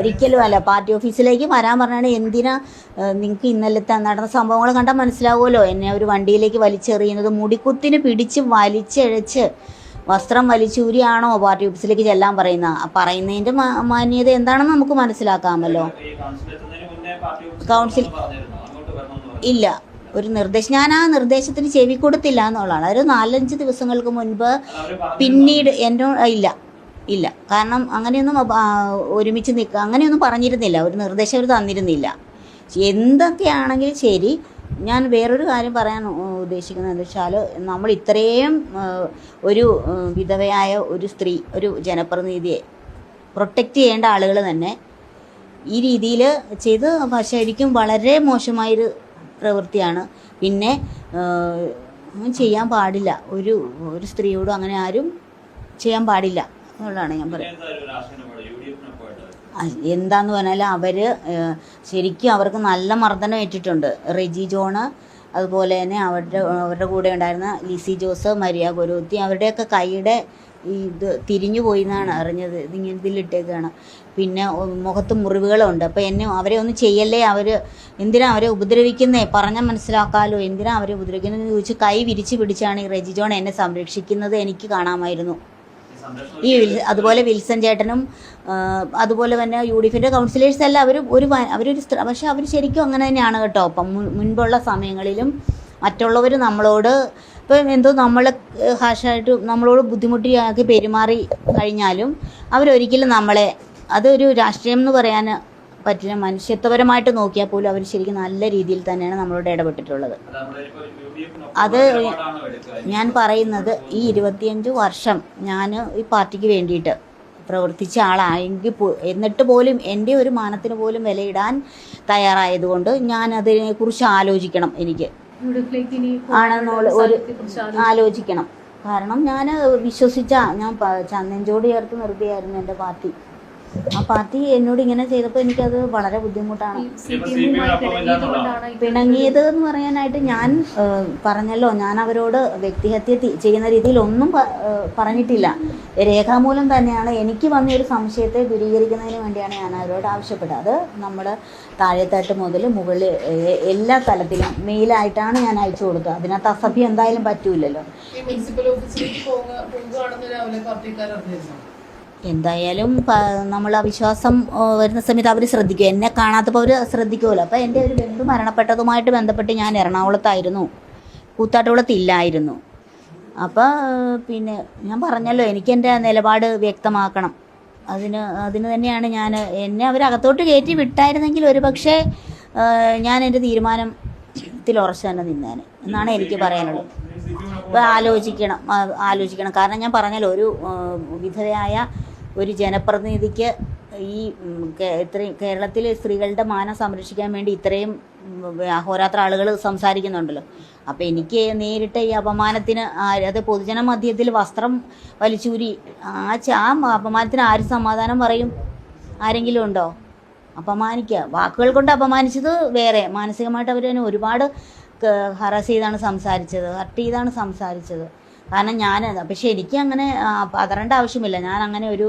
ഒരിക്കലും അല്ല. പാർട്ടി ഓഫീസിലേക്ക് വരാൻ പറഞ്ഞാണ് എന്തിനാ നിങ്ങൾക്ക് ഇന്നലത്തെ നടന്ന സംഭവങ്ങൾ കണ്ടാൽ മനസ്സിലാവുമല്ലോ? എന്നെ ഒരു വണ്ടിയിലേക്ക് വലിച്ചെറിയുന്നത് മുടിക്കുത്തിന് പിടിച്ച് വലിച്ചഴച്ച് വസ്ത്രം വലിച്ചൂരിയാണോ പാർട്ടി ഓഫീസിലേക്ക് ചെല്ലാൻ പറയുന്ന പറയുന്നതിന്റെ മാന്യത എന്താണെന്ന് നമുക്ക് മനസ്സിലാക്കാമല്ലോ. കൗൺസിൽ ഇല്ല. ഒരു നിർദ്ദേശം ഞാൻ ആ നിർദ്ദേശത്തിന് ചെവി കൊടുത്തില്ല എന്നുള്ളതാണ്. ഒരു നാലഞ്ച് ദിവസങ്ങൾക്ക് മുൻപ് പിന്നീട് എന്നോ ഇല്ല. ഇല്ല. കാരണം അങ്ങനെയൊന്നും ഒരുമിച്ച് നിൽക്കുക അങ്ങനെയൊന്നും പറഞ്ഞിരുന്നില്ല. ഒരു നിർദ്ദേശം അവർ തന്നിരുന്നില്ല. എന്തൊക്കെയാണെങ്കിലും ശരി. ഞാൻ വേറൊരു കാര്യം പറയാൻ ഉദ്ദേശിക്കുന്നത് എന്താ വെച്ചാൽ നമ്മൾ ഇത്രയും ഒരു വിധവയായ ഒരു സ്ത്രീ ഒരു ജനപ്രതിനിധിയെ പ്രൊട്ടക്റ്റ് ചെയ്യേണ്ട ആളുകൾ തന്നെ ഈ രീതിയിൽ ചെയ്ത് ശരിക്കും വളരെ മോശമായൊരു പ്രവൃത്തിയാണ്. പിന്നെ ചെയ്യാൻ പാടില്ല. ഒരു ഒരു സ്ത്രീയോടും അങ്ങനെ ആരും ചെയ്യാൻ പാടില്ല. എന്നുള്ളതാണ് ഞാൻ പറയുന്നത് എന്താന്ന് പറഞ്ഞാൽ അവർ ശരിക്കും അവർക്ക് നല്ല മർദ്ദനം ഏറ്റിട്ടുണ്ട്. റെജി ജോണ് അതുപോലെ തന്നെ അവരുടെ അവരുടെ കൂടെ ഉണ്ടായിരുന്ന ലിസി ജോസ് മരിയ ഗുരുത്തി അവരുടെയൊക്കെ കൈയുടെ ഈ ഇത് തിരിഞ്ഞു പോയി എന്നാണ് അറിഞ്ഞത്. ഇതിങ്ങനെ ഇതിലിട്ടേക്കാണ്. പിന്നെ മുഖത്ത് മുറിവുകളുണ്ട്. അപ്പോൾ എന്നെ അവരെ ഒന്നും ചെയ്യല്ലേ? അവർ എന്തിനാ അവരെ ഉപദ്രവിക്കുന്നേ? പറഞ്ഞാൽ മനസ്സിലാക്കാമല്ലോ എന്തിനാ അവരെ ഉപദ്രവിക്കുന്നതെന്ന് ചോദിച്ച് കൈ വിരിച്ച് പിടിച്ചാണ് ഈ റെജി ജോൺ എന്നെ സംരക്ഷിക്കുന്നത് എനിക്ക് കാണാമായിരുന്നു. ഈ അതുപോലെ വിൽസൺ ചേട്ടനും അതുപോലെ തന്നെ യു ഡി എഫിന്റെ കൗൺസിലേഴ്സ് എല്ലാം അവർ ഒരു അവരൊരു പക്ഷെ അവർ ശരിക്കും അങ്ങനെ തന്നെയാണ് കേട്ടോ. അപ്പം മുൻപുള്ള സമയങ്ങളിലും മറ്റുള്ളവർ നമ്മളോട് ഇപ്പം എന്തോ നമ്മൾ ഹാഷായിട്ട് നമ്മളോട് ബുദ്ധിമുട്ടിയാക്കി പെരുമാറി കഴിഞ്ഞാലും അവരൊരിക്കലും നമ്മളെ അതൊരു രാഷ്ട്രീയം എന്ന് പറയാൻ പറ്റില്ല. മനുഷ്യത്വപരമായിട്ട് നോക്കിയാൽ പോലും അവർ ശരിക്കും നല്ല രീതിയിൽ തന്നെയാണ് നമ്മളോട് ഇടപെട്ടിട്ടുള്ളത്. അത് ഞാൻ പറയുന്നത് ഈ ഇരുപത്തിയഞ്ച് വർഷം ഞാൻ ഈ പാർട്ടിക്ക് വേണ്ടിയിട്ട് പ്രവർത്തിച്ച ആളായെങ്കിൽ എന്നിട്ട് പോലും എന്റെ ഒരു മാനത്തിന് പോലും വിലയിടാൻ തയ്യാറായതുകൊണ്ട് ഞാൻ അതിനെക്കുറിച്ച് ആലോചിക്കണം എനിക്ക്. ആണെന്നുള്ള ഒരു ആലോചിക്കണം. കാരണം ഞാൻ വിശ്വസിച്ച ഞാൻ ചന്ദൻ ചന്ദൻചോട് ചേർത്ത് നിർത്തിയായിരുന്നു എന്റെ പാർട്ടി. ആ പാർട്ടി എന്നോട് ഇങ്ങനെ ചെയ്തപ്പോൾ എനിക്കത് വളരെ ബുദ്ധിമുട്ടാണ്. പിണങ്ങിയത് എന്ന് പറയാനായിട്ട് ഞാൻ പറഞ്ഞല്ലോ. ഞാൻ അവരോട് വ്യക്തിഹത്യ ചെയ്യുന്ന രീതിയിൽ ഒന്നും പറഞ്ഞിട്ടില്ല. രേഖാമൂലം തന്നെയാണ് എനിക്ക് വന്ന ഒരു സംശയത്തെ ദൂരീകരിക്കുന്നതിന് വേണ്ടിയാണ് ഞാൻ അവരോട് ആവശ്യപ്പെട്ടത്. അത് നമ്മുടെ താഴെത്തട്ട് മുതൽ മുകളിൽ എല്ലാ തലത്തിലും മെയിലായിട്ടാണ് ഞാൻ അയച്ചു കൊടുത്തത്. അതിനകത്ത് അസഭ്യം എന്തായാലും പറ്റൂലല്ലോ എന്തായാലും നമ്മൾ അവിശ്വാസം വരുന്ന സമയത്ത് അവർ ശ്രദ്ധിക്കും. എന്നെ കാണാത്തപ്പോൾ അവർ ശ്രദ്ധിക്കുമല്ലോ അപ്പോൾ എന്റെ ഒരു ബന്ധു മരണപ്പെട്ടതുമായിട്ട് ബന്ധപ്പെട്ട് ഞാൻ എറണാകുളത്തായിരുന്നു. കൂത്താട്ടുകുളത്തില്ലായിരുന്നു. അപ്പോൾ പിന്നെ ഞാൻ പറഞ്ഞല്ലോ എനിക്ക് എന്റെ നിലപാട് വ്യക്തമാക്കണം. അതിന് അതിന് തന്നെയാണ് ഞാൻ എന്നെ അവരകത്തോട്ട് കയറ്റി വിട്ടായിരുന്നെങ്കിൽ ഒരു പക്ഷേ ഞാൻ എന്റെ തീരുമാനത്തിൽ ഉറച്ചു തന്നെ നിന്നേനെ എന്നാണ് എനിക്ക് പറയാനുള്ളത്. അപ്പോൾ ആലോചിക്കണം ആലോചിക്കണം. കാരണം ഞാൻ പറഞ്ഞല്ലോ ഒരു വിധവയായ ഒരു ജനപ്രതിനിധിക്ക് ഈ ഇത്രയും കേരളത്തിലെ സ്ത്രീകളുടെ മാനം സംരക്ഷിക്കാൻ വേണ്ടി ഇത്രയും അഹോരാത്ര ആളുകൾ സംസാരിക്കുന്നുണ്ടല്ലോ. അപ്പോൾ എനിക്ക് നേരിട്ട് ഈ അപമാനത്തിന് അത് പൊതുജന മധ്യത്തിൽ വസ്ത്രം വലിച്ചൂരി ആ ആ അപമാനത്തിന് ആര് സമാധാനം പറയും? ആരെങ്കിലും ഉണ്ടോ? അപമാനിക്കുക വാക്കുകൾ കൊണ്ട് അപമാനിച്ചത് വേറെ. മാനസികമായിട്ട് അവർ തന്നെ ഒരുപാട് ഹറാസ് ചെയ്താണ് സംസാരിച്ചത് ഹർട്ട് ചെയ്താണ് സംസാരിച്ചത്. കാരണം ഞാൻ പക്ഷെ എനിക്ക് അങ്ങനെ പതറേണ്ട ആവശ്യമില്ല. ഞാൻ അങ്ങനെ ഒരു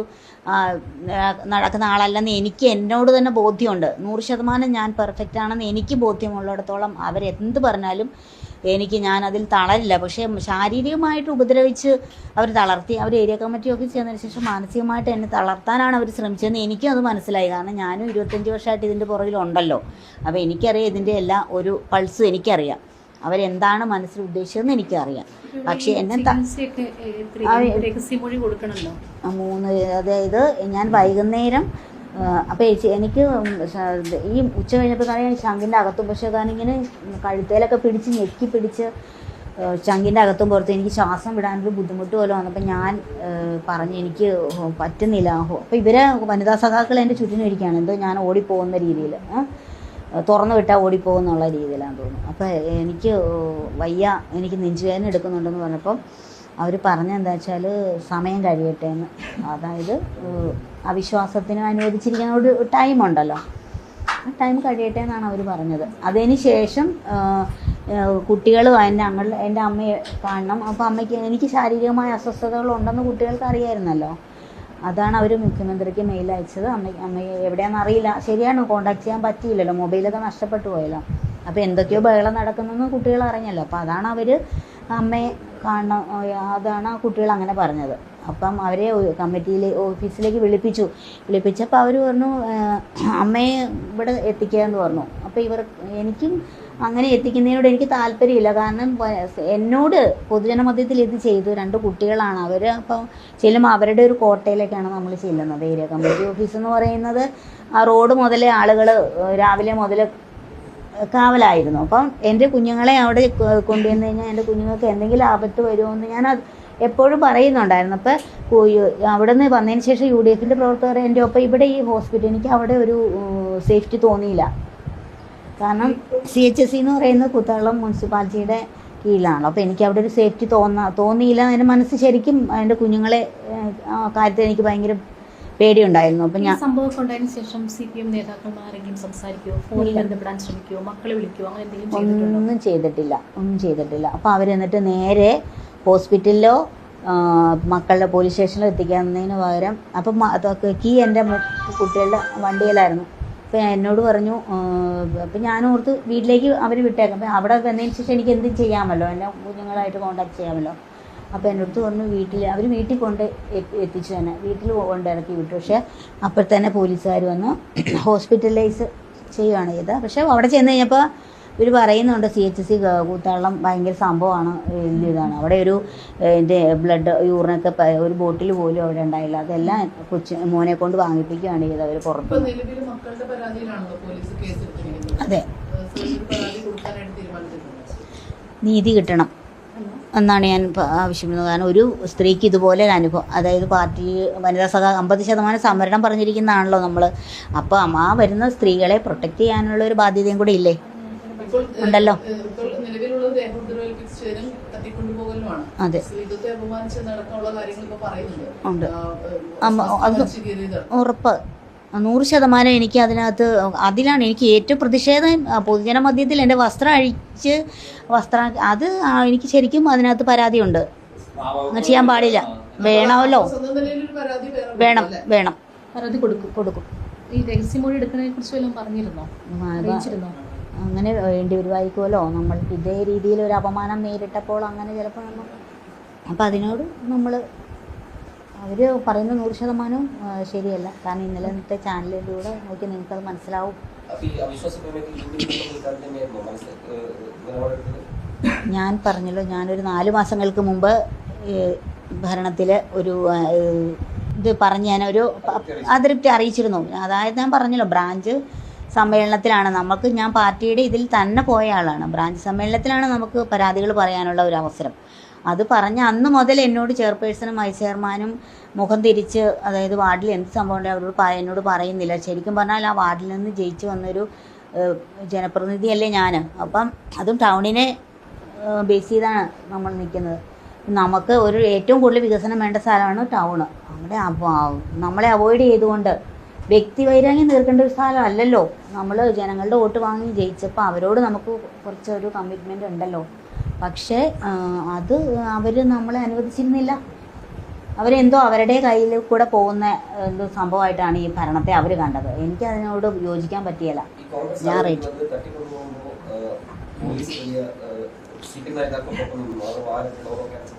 നടക്കുന്ന ആളല്ലെന്ന് എനിക്ക് എന്നോട് തന്നെ ബോധ്യമുണ്ട്. നൂറ് ശതമാനം ഞാൻ പെർഫെക്റ്റ് ആണെന്ന് എനിക്ക് ബോധ്യമുള്ളിടത്തോളം അവരെന്ത് പറഞ്ഞാലും എനിക്ക് ഞാൻ അതിൽ തളരില്ല. പക്ഷേ ശാരീരികമായിട്ട് ഉപദ്രവിച്ച് അവർ തളർത്തി അവർ ഏരിയ കമ്മിറ്റി ഓഫീസ് ചെന്നതിന് ശേഷം മാനസികമായിട്ട് എന്നെ തളർത്താനാണ് അവർ ശ്രമിച്ചതെന്ന് എനിക്കും അത് മനസ്സിലായി. കാരണം ഞാനും ഇരുപത്തഞ്ച് വർഷമായിട്ട് ഇതിന്റെ പുറകിലുണ്ടല്ലോ. അപ്പോൾ എനിക്കറിയാം ഇതിന്റെ എല്ലാ ഒരു പൾസും എനിക്കറിയാം. അവരെന്താണ് മനസ്സിൽ ഉദ്ദേശിച്ചതെന്ന് എനിക്കറിയാം. പക്ഷെ എന്നെ മൂന്ന് അതായത് ഞാൻ വൈകുന്നേരം അപ്പോൾ എനിക്ക് ഈ ഉച്ച കഴിഞ്ഞപ്പോൾ തന്നെ ശങ്കിന്റെ അകത്തും പക്ഷേ താനിങ്ങനെ കഴുത്തേലൊക്കെ പിടിച്ച് ഞെക്കി പിടിച്ച് ചങ്കിന്റെ അകത്തും പുറത്ത് എനിക്ക് ശ്വാസം വിടാനൊരു ബുദ്ധിമുട്ട് പോലെ വന്നപ്പോൾ ഞാൻ പറഞ്ഞു എനിക്ക് പറ്റുന്നില്ല. അപ്പോൾ ഇവരെ വനിതാ സഖാക്കൾ എന്റെ ചുറ്റിനും ഇരിക്കുകയാണ്. എന്തോ ഞാൻ ഓടിപ്പോകുന്ന രീതിയിൽ തുറന്നു വിട്ടാൽ ഓടിപ്പോകുന്നുള്ള രീതിയിലാണ് തോന്നുന്നു. അപ്പോൾ എനിക്ക് വയ്യ എനിക്ക് നെഞ്ചുവേദന എടുക്കുന്നുണ്ടെന്ന് പറഞ്ഞപ്പം അവർ പറഞ്ഞ എന്താ വെച്ചാൽ സമയം കഴിയട്ടെ എന്ന് അതായത് അവിശ്വാസത്തിന് അനുവദിച്ചിരിക്കുന്ന ഒരു ടൈം ഉണ്ടല്ലോ ആ ടൈം കഴിയട്ടെ എന്നാണ് അവർ പറഞ്ഞത്. അതിന് ശേഷം കുട്ടികൾ എന്റെ അങ്ങൾ എന്റെ അമ്മയെ കാണണം. അപ്പോൾ അമ്മയ്ക്ക് എനിക്ക് ശാരീരികമായ അസ്വസ്ഥതകൾ ഉണ്ടെന്ന് കുട്ടികൾക്ക് അറിയായിരുന്നല്ലോ. അതാണ് അവർ മുഖ്യമന്ത്രിക്ക് മെയിൽ അയച്ചത്. അമ്മ അമ്മയെ എവിടെയാണെന്ന് അറിയില്ല. ശരിയാണ് കോണ്ടാക്ട് ചെയ്യാൻ പറ്റിയില്ലല്ലോ. മൊബൈലൊക്കെ നഷ്ടപ്പെട്ടു പോയല്ലോ. അപ്പോൾ എന്തൊക്കെയോ ബഹളം നടക്കുന്നെന്ന് കുട്ടികൾ അറിഞ്ഞല്ലോ. അപ്പോൾ അതാണ് അവർ അമ്മയെ കാണണം അതാണ് ആ കുട്ടികൾ അങ്ങനെ പറഞ്ഞത്. അപ്പം അവരെ കമ്മിറ്റിയിലെ ഓഫീസിലേക്ക് വിളിപ്പിച്ചു. വിളിപ്പിച്ചപ്പോൾ അവർ പറഞ്ഞു "ഏഹ്, അമ്മയെ ഇവിടെ എത്തിക്കുക എന്ന് പറഞ്ഞു. അപ്പോൾ ഇവർ എനിക്കും അങ്ങനെ എത്തിക്കുന്നതിനോട് എനിക്ക് താല്പര്യമില്ല. കാരണം എന്നോട് പൊതുജനമധ്യത്തിൽ ഇത് ചെയ്തു. രണ്ട് കുട്ടികളാണ് അവർ അപ്പം ചെല്ലുമ്പോൾ അവരുടെ ഒരു കോട്ടയിലേക്കാണ് നമ്മൾ ചെല്ലുന്നത് ഏരിയ കമ്മിറ്റി ഓഫീസ് എന്ന് പറയുന്നത്. ആ റോഡ് മുതലേ ആളുകൾ രാവിലെ മുതൽ കാവലായിരുന്നു. അപ്പം എന്റെ കുഞ്ഞുങ്ങളെ അവിടെ കൊണ്ടുവന്നു കഴിഞ്ഞാൽ എന്റെ കുഞ്ഞുങ്ങൾക്ക് എന്തെങ്കിലും ആപത്ത് വരുമോ എന്ന് ഞാൻ അത് എപ്പോഴും പറയുന്നുണ്ടായിരുന്നു. അപ്പോൾ അവിടെ നിന്ന് വന്നതിന് ശേഷം യു ഡി എഫിന്റെ പ്രവർത്തകർ എന്റെ ഒപ്പം ഇവിടെ ഈ ഹോസ്പിറ്റൽ എനിക്ക് അവിടെ ഒരു സേഫ്റ്റി തോന്നിയില്ല. കാരണം സി എച്ച് എസ് സി എന്ന് പറയുന്നത് കുത്തളം മുനിസിപ്പാലിറ്റിയുടെ കീഴിലാണല്ലോ അപ്പോൾ എനിക്ക് അവിടെ ഒരു സേഫ്റ്റി തോന്നാ തോന്നിയില്ല എന്റെ മനസ്സ് ശരിക്കും എന്റെ കുഞ്ഞുങ്ങളെ കാര്യത്തിൽ എനിക്ക് ഭയങ്കര പേടിയുണ്ടായിരുന്നു. അപ്പം ഞാൻ സംഭവം ഉണ്ടായതിനു ശേഷം സി പി എം ആരെങ്കിലും സംസാരിക്കുമോ ഫോണിൽ ബന്ധപ്പെടാൻ ശ്രമിക്കുമോ മക്കളെ വിളിക്കുമോ അങ്ങനെ എന്തെങ്കിലും ഒന്നും ചെയ്തിട്ടില്ല. ഒന്നും ചെയ്തിട്ടില്ല. അപ്പോൾ അവരെന്നിട്ട് നേരെ ഹോസ്പിറ്റലിലോ മക്കളുടെ പോലീസ് സ്റ്റേഷനിലോ എത്തിക്കുന്നതിന് പകരം അപ്പം കീ എന്റെ കുട്ടികളുടെ വണ്ടിയിലായിരുന്നു. അപ്പോൾ എന്നോട് പറഞ്ഞു അപ്പോൾ ഞാൻ ഓർത്ത് വീട്ടിലേക്ക് അവർ വിട്ടേക്കാം. അപ്പം അവിടെ വന്നതിന് ശേഷം എനിക്ക് എന്തും ചെയ്യാമല്ലോ? എന്നെ കുഞ്ഞുങ്ങളായിട്ട് കോണ്ടാക്ട് ചെയ്യാമല്ലോ? അപ്പോൾ അടുത്ത് പറഞ്ഞു വീട്ടിൽ അവർ വീട്ടിൽ കൊണ്ട് എത്തി- എത്തിച്ചു തന്നെ. വീട്ടിൽ കൊണ്ട് ഇറക്കി വിട്ടു. പക്ഷേ അപ്പോൾ തന്നെ പോലീസുകാർ വന്നു. ഹോസ്പിറ്റലൈസ് ചെയ്യുകയാണ് ചെയ്തത്. പക്ഷേ അവിടെ ചെന്ന് കഴിഞ്ഞപ്പോൾ ഇവർ പറയുന്നുണ്ട് സി എച്ച് സി കൂത്താളം ഭയങ്കര സംഭവമാണ് ഇതാണ്. അവിടെ ഒരു എന്റെ ബ്ലഡ് യൂറിനൊക്കെ ഒരു ബോട്ടിൽ പോലും അവിടെ ഉണ്ടായില്ല. അതെല്ലാം കൊച്ചു മോനെ കൊണ്ട് വാങ്ങിപ്പിക്കുകയാണ് ചെയ്തത് അവർ പുറത്ത്. അതെ. നീതി കിട്ടണം. എന്നാണ് ഞാൻ ആവശ്യപ്പെടുന്നത്. കാരണം ഒരു സ്ത്രീക്ക് ഇതുപോലെ ഒരു അനുഭവം അതായത് പാർട്ടി വനിതാ സഭ അമ്പത് ശതമാനം സംവരണം പറഞ്ഞിരിക്കുന്നതാണല്ലോ നമ്മൾ അപ്പം ആ വരുന്ന സ്ത്രീകളെ പ്രൊട്ടക്റ്റ് ചെയ്യാനുള്ള ഒരു ബാധ്യതയും കൂടെ ഇല്ലേ? ഉണ്ടല്ലോ. അതെ. ഉണ്ട്. ഉറപ്പ്. നൂറ് ശതമാനം എനിക്ക് അതിനകത്ത് അതിലാണ് എനിക്ക് ഏറ്റവും പ്രതിഷേധം. പൊതുജന മധ്യത്തിൽ എന്റെ വസ്ത്രം അഴിച്ച് വസ്ത്രം അത് എനിക്ക് ശരിക്കും അതിനകത്ത് പരാതിയുണ്ട്. അങ്ങനെ ചെയ്യാൻ പാടില്ല. വേണമല്ലോ? വേണം വേണം. പരാതി കൊടുക്കും കൊടുക്കും. ഈ രഹസ്യമൊഴി എടുക്കുന്നതിനെ കുറിച്ച് വല്ലതും പറഞ്ഞിരുന്നോ? അറിയിച്ചിരുന്നോ? അങ്ങനെ വേണ്ടി വരുമായിരിക്കുമല്ലോ നമ്മൾ ഇതേ രീതിയിൽ ഒരു അപമാനം നേരിട്ടപ്പോൾ അങ്ങനെ ചിലപ്പോൾ നമ്മൾ അപ്പം അതിനോട് നമ്മൾ അവർ പറയുന്ന നൂറ് ശതമാനവും ശരിയല്ല. കാരണം ഇന്നലത്തെ ചാനലിലൂടെ നോക്കി നിങ്ങൾക്കത് മനസ്സിലാവും. ഞാൻ പറഞ്ഞല്ലോ ഞാനൊരു നാല് മാസങ്ങൾക്ക് മുമ്പ് ഭരണത്തിൽ ഒരു ഇത് പറഞ്ഞ് ഞാനൊരു ഒരു അതൃപ്തി അറിയിച്ചിരുന്നു. അതായത് ഞാൻ പറഞ്ഞല്ലോ ബ്രാഞ്ച് സമ്മേളനത്തിലാണ്. നമുക്ക് ഞാൻ പാർട്ടിയുടെ ഇതിൽ തന്നെ പോയ ആളാണ്. ബ്രാഞ്ച് സമ്മേളനത്തിലാണ് നമുക്ക് പരാതികൾ പറയാനുള്ള ഒരു അവസരം. അത് പറഞ്ഞ അന്ന് മുതൽ എന്നോട് ചെയർപേഴ്സണും വൈസ് ചെയർമാനും മുഖം തിരിച്ച് അതായത് വാർഡിൽ എന്ത് സംഭവം അവരോട് എന്നോട് പറയുന്നില്ല. ശരിക്കും പറഞ്ഞാൽ ആ വാർഡിൽ നിന്ന് ജയിച്ചു വന്നൊരു ജനപ്രതിനിധിയല്ലേ ഞാൻ അപ്പം അതും ടൗണിനെ ബേസ് ചെയ്താണ് നമ്മൾ നിൽക്കുന്നത്. നമുക്ക് ഒരു ഏറ്റവും കൂടുതൽ വികസനം വേണ്ട സ്ഥലമാണ് ടൗണ്. അവിടെ അവ- നമ്മളെ അവോയ്ഡ് ചെയ്തുകൊണ്ട് വ്യക്തി വൈരാഗ്യം തീർക്കേണ്ട ഒരു സ്ഥലമല്ലല്ലോ നമ്മൾ ജനങ്ങളുടെ വോട്ട് വാങ്ങി ജയിച്ചപ്പോൾ അവരോട് നമുക്ക് കുറച്ചൊരു കമ്മിറ്റ്മെന്റ് ഉണ്ടല്ലോ. പക്ഷേ അത് അവർ നമ്മളെ അനുവദിച്ചിരുന്നില്ല. അവരെന്തോ അവരുടെ കയ്യിൽ കൂടെ പോകുന്ന എന്തോ സംഭവമായിട്ടാണ് ഈ ഭരണത്തെ അവർ കണ്ടത്. എനിക്ക് അതിനോട് യോജിക്കാൻ പറ്റിയല്ല. ഞാൻ ആരോപിക്കുന്നത് പോലീസ്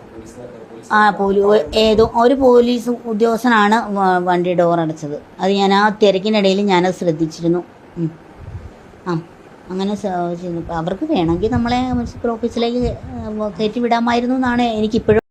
പോലീസ് പോലീസ് ആ പോലീ ഏതോ ഒരു പോലീസ് ഉദ്യോഗസ്ഥനാണ് വണ്ടി ഡോർ അടച്ചത്. അത് ഞാൻ ആ തിരക്കിനിടയിൽ ഞാനത് ശ്രദ്ധിച്ചിരുന്നു. ആ അങ്ങനെ. അവർക്ക് വേണമെങ്കിൽ നമ്മളെ മുനിസിപ്പൽ ഓഫീസിലേക്ക് കയറ്റി വിടാമായിരുന്നു എന്നാണ് എനിക്കിപ്പോഴും